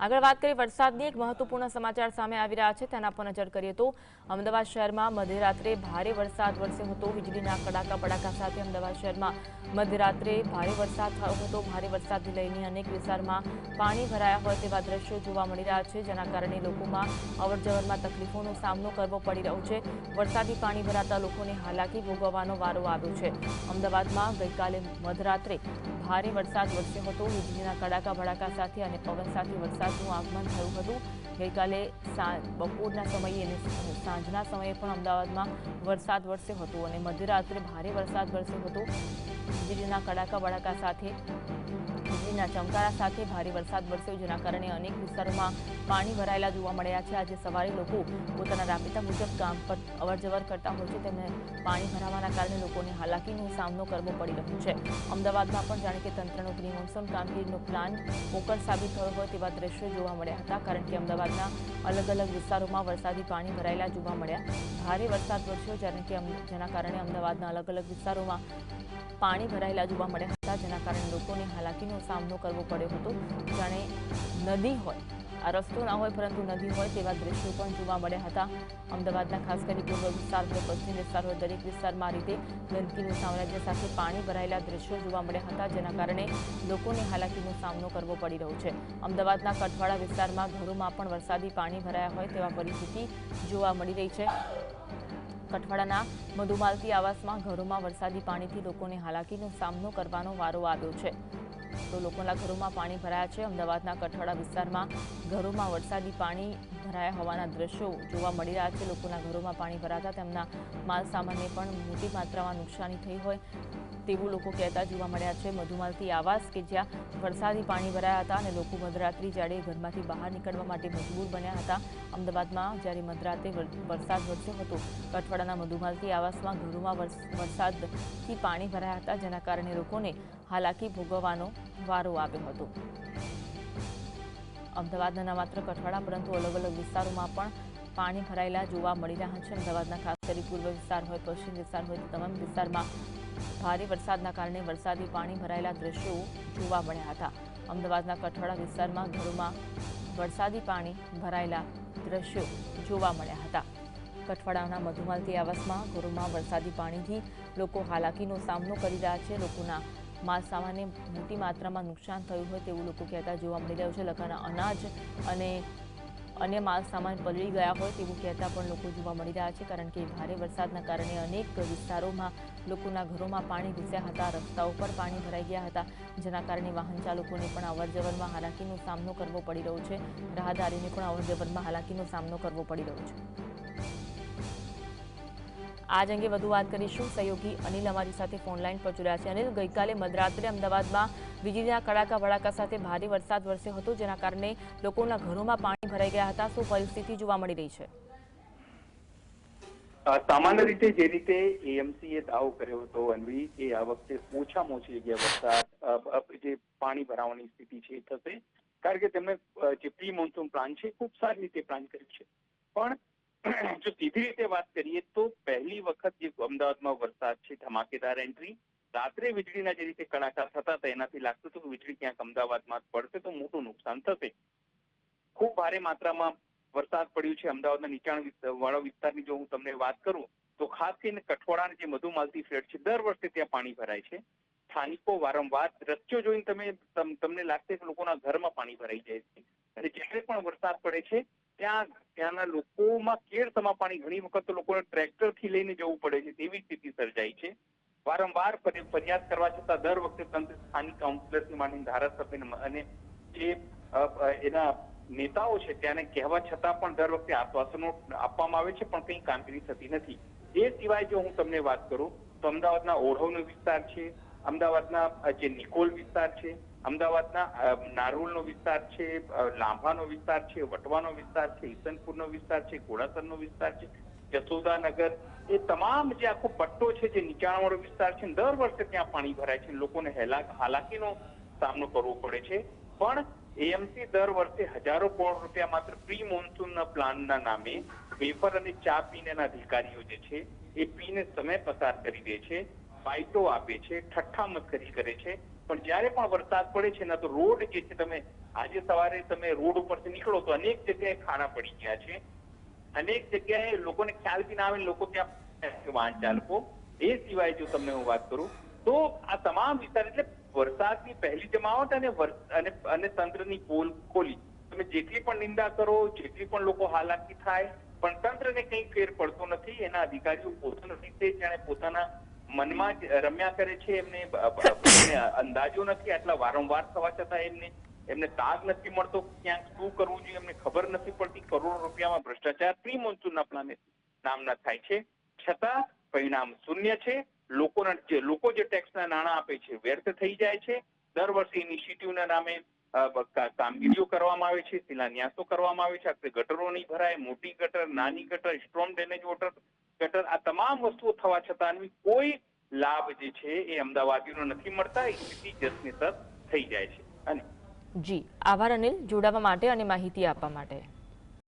આગળ વાત કરીએ, વરસાદની એક મહત્વપૂર્ણ સમાચાર સામે આવી રહ્યા છે. તેના પર નજર કરીએ તો અમદાવાદ શહેરમાં મધ્યરાત્રે ભારે વરસાદ વરસ્યો હતો. વીજળીના કડાકા પડાકા સાથે અમદાવાદ શહેરમાં મધ્યરાત્રે ભારે વરસાદ થયો હતો. ભારે વરસાદને લઈને અનેક વિસ્તારમાં પાણી ભરાયા હોય તેવા દ્રશ્યો જોવા મળી રહ્યા છે, જેના કારણે લોકોમાં અવરજવરમાં તકલીફોનો સામનો કરવો પડી રહ્યો છે. વરસાદી પાણી ભરાતા લોકોને હાલાકી ભોગવવાનો વારો આવ્યો છે. અમદાવાદમાં ગઈકાલે મધરાત્રે ભારે વરસાદ વરસ્યો હતો. વીજળીના કડાકા ભડાકા સાથે અને પવન સાથે વરસાદનું આગમન થયું હતું. ગઈકાલે બપોરના સમયે અને સાંજના સમયે પણ અમદાવાદમાં વરસાદ વરસ્યો હતો અને મધ્યરાત્રે ભારે વરસાદ વરસ્યો હતો. વીજળીના કડાકા બડાકા સાથે વીજળીના ચમકારા સાથે ભારે વરસાદ વરસ્યો, જેના કારણે અનેક વિસ્તારોમાં પાણી ભરાયેલા જોવા મળ્યા છે. આજે સવારે લોકો પોતાના રાબેતા મુજબ કામ પર અવરજવર કરતા હોય છે. તેમને પાણી ભરાવાના કારણે લોકોને હાલાકીનો સામનો કરવો પડી રહ્યો છે. અમદાવાદમાં પણ જાણે કે તંત્રનો પ્રી મોન્સૂન કામગીરીનો પ્લાન પોકળ સાબિત થયો હોય તેવા દ્રશ્યો જોવા મળ્યા હતા, કારણ કે અમદાવાદના અલગ અલગ વિસ્તારોમાં વરસાદી પાણી ભરાયેલા જોવા મળ્યા. ભારે વરસાદ વરસ્યો જ્યારે કે જેના કારણે અમદાવાદના અલગ અલગ વિસ્તારોમાં પાણી ભરાયેલા જોવા મળ્યા હતા, જેના કારણે લોકોને હાલાકીનો સામનો કરવો પડ્યો હતો. જાણે નદી હોય, આ રસ્તો ના હોય પરંતુ નદી હોય તેવા દ્રશ્યો પણ જોવા મળ્યા હતા. અમદાવાદના ખાસ કરી પૂર્વ વિસ્તાર હોય પશ્ચિમ વિસ્તાર હોય દરેક વિસ્તારમાં રીતે ગંદકીનું સામ્રાજ્ય સાથે પાણી ભરાયેલા દ્રશ્યો જોવા મળ્યા હતા, જેના કારણે લોકોને હાલાકીનો સામનો કરવો પડી રહ્યો છે. અમદાવાદના કઠવાડા વિસ્તારમાં ઘરોમાં પણ વરસાદી પાણી ભરાયા હોય તેવા પરિસ્થિતિ જોવા મળી રહી છે. કઠવાડાના મધુમાલતી આવાસમાં ઘરોમાં વરસાદી પાણીથી લોકોને હાલાકીનો સામનો કરવાનો વારો આવ્યો છે. તો લોકોના ઘરોમાં પાણી ભરાયા છે. અમદાવાદના કઠવાડા વિસ્તારમાં ઘરોમાં વરસાદી પાણી ભરાયા હોવાના દ્રશ્યો જોવા મળી રહ્યા છે. લોકોના ઘરોમાં પાણી ભરાતા તેમના માલ સામાનને પણ મોટી માત્રામાં નુકસાની થઈ હોય તેવું લોકો કહેતા જોવા મળ્યા છે. મધુમાલતી આવાસ કે જ્યાં વરસાદી પાણી ભરાયા હતા અને લોકો મધરાત્રિ જાડે ઘરમાંથી બહાર નીકળવા માટે મજબૂર બન્યા હતા. અમદાવાદમાં જ્યારે મધરાતે વર- વરસાદ વરસ્યો હતો, કઠવાડાના મધુમાલતી આવાસમાં ઘરોમાં વરસ- વરસાદથી પાણી ભરાયા હતા, જેના કારણે લોકોને હાલાકી ભોગવવાનો વારો આવ્યો હતો. અમદાવાદના ન માત્ર કઠવાડા પરંતુ અલગ અલગ વિસ્તારોમાં પણ પાણી ભરાયેલા જોવા મળી રહ્યા છે. અમદાવાદના ખાસ કરી પૂર્વ વિસ્તાર હોય, પશ્ચિમ વિસ્તાર હોય તમામ વિસ્તારમાં ભારે વરસાદના કારણે વરસાદી પાણી ભરાયેલા દ્રશ્યો જોવા મળ્યા હતા. અમદાવાદના કઠવાડા વિસ્તારમાં ઘરોમાં વરસાદી પાણી ભરાયેલા દ્રશ્યો જોવા મળ્યા હતા. કઠવાડાના મધુમાલતી આવાસમાં ઘરોમાં વરસાદી પાણીથી લોકો હાલાકીનો સામનો કરી રહ્યા છે. લોકોના માલ સામાનને મોટી માત્રામાં નુકસાન થયું હોય તેવું લોકો કહેતા જોવા મળી રહ્યું છે. લખાના અનાજ અને અન્ય માલસામાન પલળી ગયા હોય તેવું કહેતા પણ લોકો જોવા મળી રહ્યા છે, કારણ કે ભારે વરસાદના કારણે અનેક વિસ્તારોમાં લોકોના ઘરોમાં પાણી ઘૂસ્યા હતા, રસ્તાઓ પર પાણી ભરાઈ ગયા હતા, જેના કારણે વાહન ચાલકોને પણ અવરજવરમાં હાલાકીનો સામનો કરવો પડી રહ્યો છે. રાહદારીને પણ અવરજવરમાં હાલાકીનો સામનો કરવો પડી રહ્યો છે. આજ અંગે વધુ વાત કરીશું. સહયોગી અનિલ અમારી સાથે ફોનલાઈન પર જોડાયા છે. અનિલ, ગઈકાલે મધરાત્રે અમદાવાદમાં વીજળીના કડાકા ભડાકા સાથે ભારે વરસાદ વરસ્યો હતો, જેના કારણે લોકોના ઘરોમાં પાણી ભરાઈ ગયા હતા. શું પરિસ્થિતિ જોવા મળી રહી છે? સામાન્ય રીતે જે રીતે એએમસી એ દાવો કર્યો હતો, અન્વી કે આ વખતે ઓછામાં ઓછી જગ્યાએ વરસાદ જે પાણી ભરાવાની સ્થિતિ છે એ થશે. કારણ કે તેમણે જે પ્રી મોન્સૂન પ્લાન છે ખૂબ સારી રીતે પ્લાન કર્યું છે. પણ, જો સીધી રીતે વાત કરીએ તો જે અમદાવાદમાં વરસાદથી ધમાકેદાર એન્ટ્રી રાત્રે વીજળીના જે રીતે કડાકા થતા હતા, એનાથી લાગતું હતું કે વીજળી ક્યાંક અમદાવાદમાં પડશે, તો મોટું નુકસાન થશે. ખૂબ ભારે માત્રામાં વરસાદ પડ્યું છે, અમદાવાદના નીચાણ વાળા વિસ્તારની જો હું તમને વાત કરું, તો ખાસ કરીને કઠવાડાના જે મધુમાલતી ફ્લેટ છે, દર વર્ષે ત્યાં પાણી ભરાય છે. સ્થાનિકો વારંવાર દ્રશ્યો જોઈને તમે તમને લાગશે કે લોકોના ઘરમાં પાણી ભરાઈ જાય છે. અને જ્યારે પણ વરસાદ પડે છે ત્યાં ત્યાંના લોકોમાં કેળસમા પાણી ઘણી વખત તો લોકોને ટ્રેક્ટરથી લઈને જવું પડે છે તેવી સ્થિતિ સર્જાઈ છે. વારંવાર ફરિયાદ કરવા છતાં દર વખતે તંત્ર સ્થાનિક કાઉન્સિલરથી માંડીને ધારાસભ્ય અને જે એના નેતાઓ છે ત્યાંને કહેવા છતાં પણ દર વખતે આશ્વાસનો આપવામાં આવે છે પણ કંઈ કામગીરી થતી નથી. એ સિવાય જો હું તમને વાત કરું તો અમદાવાદના ઓઢવનો વિસ્તાર છે, અમદાવાદના જે નિકોલ વિસ્તાર છે અમદાવાદના નારોલનો વિસ્તાર છે લાંભાનો વિસ્તાર છે, વટવાનો વિસ્તાર છે, ઈસનપુરનો વિસ્તાર છે, ઘોડાસરનો વિસ્તાર છે જસોદાનગર એ તમામ જે આખો પટ્ટો છે, જે નીચાણવાળો વિસ્તાર છે, દર વર્ષે ત્યાં પાણી ભરાય છે. લોકોને હેલા, હાલાકીનો સામનો કરવો પડે છે. પણ એએમસી દર વર્ષે હજારો કરોડ રૂપિયા માત્ર પ્રી મોન્સૂનના પ્લાનના નામે વેફર અને ચા પીનેના અધિકારીઓ જે છે, એ પીને સમય પસાર કરી દે છે. બાઇટો આપે છે ઠઠ્ઠા મસ્કરી કરે છે. પણ જ્યારે પણ વરસાદ પડે છે ને, તો રોડ જે છે, તમે આજે સવારે તમે રોડ ઉપરથી નીકળો તો અનેક જગ્યાએ ખાડા પડી ગયા છે. અનેક જગ્યાએ લોકોને ખ્યાલ બી ના આવે લોકો ત્યાં વાહન ચાલકો. એ સિવાય જો તમને હું વાત કરું, તો આ તમામ વિસ્તાર એટલે વરસાદની પહેલી જમાવટ અને અને તંત્રની પોલ ખોલી. તમે જેટલી પણ નિંદા કરો, જેટલી પણ લોકો હાલાકી થાય, પણ તંત્રને કંઈ ફેર પડતો નથી, એના અધિકારીઓ પોતાની રીતે જાણે પોતાના મનમાં જ રમ્યા કરે છે એમને અંદાજો નથી આટલા વારંવાર થવા છતાં એમને એમને તાગ નથી મળતો ક્યાંક શું કરવું જોઈએ એમને ખબર નથી પડતી. કરોડો રૂપિયામાં ભ્રષ્ટાચાર પ્રી મોન્સૂનના પ્લાને નામના થાય છે. છતાં પરિણામ શૂન્ય છે. લોકોના જે લોકો જે ટેક્સના નાણાં આપે છે વ્યર્થ થઈ જાય છે. દર વર્ષે ઇનિશિયેટિવના નામે કામગીરીઓ કરવામાં આવે છે શિલાન્યાસો કરવામાં આવે છે. આખરે ગટરો નહીં ભરાય મોટી ગટર નાની ગટર સ્ટ્રોંગ ડેમેજ વોટર ગટર આ તમામ વસ્તુઓ થવા છતાં કોઈ લાભ જે છે એ અમદાવાદીનો નથી મળતા, એ સ્થિતિ જસની થઈ જાય છે. અને જી. આભાર અનિલ. જોડાવા માટે અને માહિતી આપવા માટે.